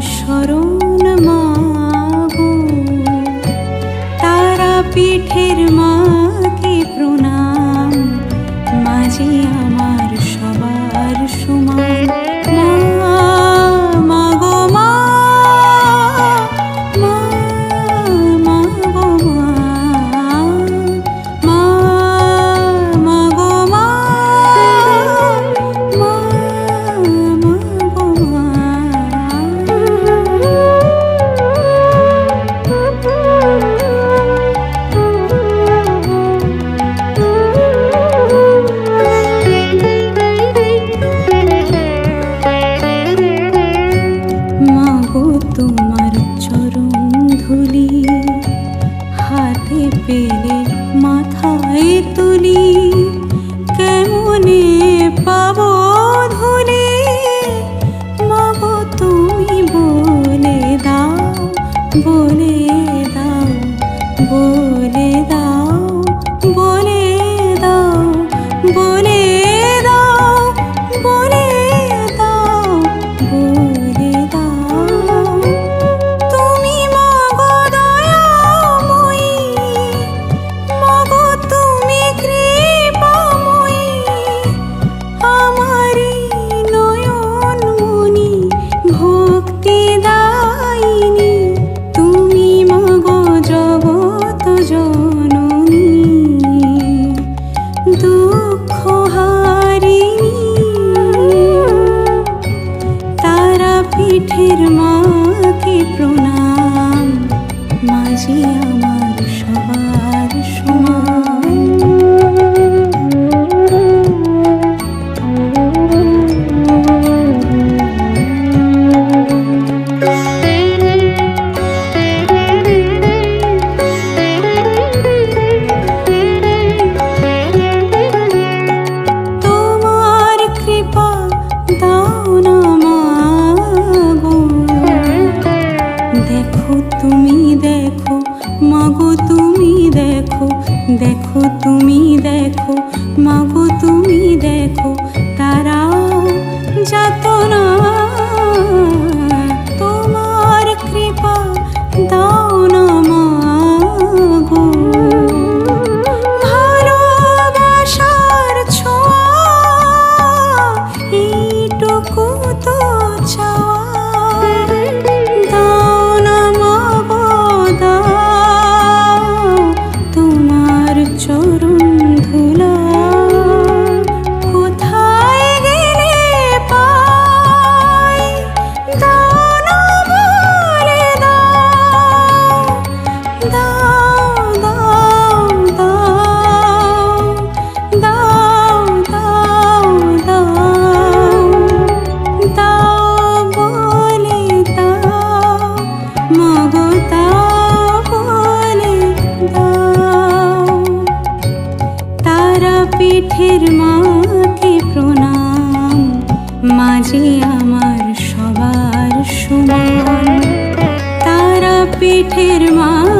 স্মরণ ঋতু পিঠের মাকে প্রণাম। মাঝি আমার যে আমার সবার সমান। তারা পিঠের মা